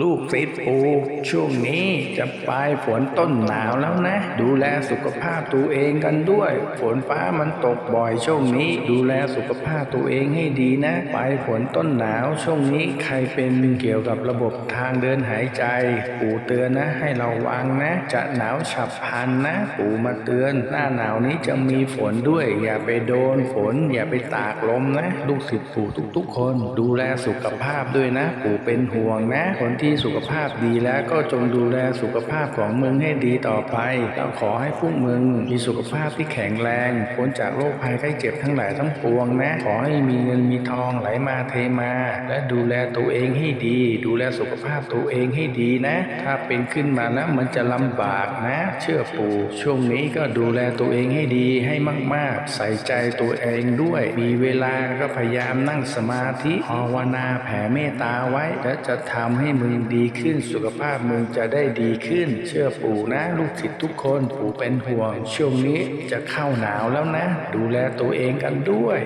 ลูกศิษย์ปูช่วงนี้จะปลายฝนต้นหนาวแล้วนะ ดูแลสุขภาพตัวเองกันด้วย ฝนฟ้ามันตกบ่อยช่วงนี้ ดูแลสุขภาพตัวเองให้ดีนะ ปลายฝนต้นหนาวช่วงนี้ใครเป็นเกี่ยวกับระบบทางเดินหายใจ ปู่เตือนนะ ให้เราวังนะ จะหนาวฉับพลันนะ ปู่มาเตือน หน้าหนาวนี้จะมีฝนด้วย อย่าไปโดนฝน อย่าไปตากลมนะ ลูกศิษย์ปู่ทุกๆ คน ดูแลสุขภาพด้วยนะ ปู่เป็นห่วงนะคนที่สุขภาพดีแล้วก็จงดูแลสุขภาพของมึงให้ดีต่อไปแล้วขอให้พวกมึงมีสุขภาพที่แข็งแรงพ้นจากโรคภัยไข้เจ็บทั้งหลายทั้งปวงนะ ขอให้มีเงินมีทองไหลมาเทมา และดูแลตัวเองให้ดี ดูแลสุขภาพตัวเองให้ดีนะ ถ้าเป็นขึ้นมาแล้วมันจะลำบากนะ เชื่อปู่ช่วงนี้ก็ดูแลตัวเองให้ดีให้มาก ๆ ใส่ใจตัวเองด้วย มีเวลาก็พยายามนั่งสมาธิภาวนาแผ่เมตตาไว้และจะทำให้มึงดีขึ้นสุขภาพมึงจะได้ดีขึ้น เชื่อปู่นะ ลูกศิษย์ทุกคนปู่เป็นห่วง ช่วงนี้จะเข้าหนาวแล้วนะ ดูแลตัวเองกันด้วย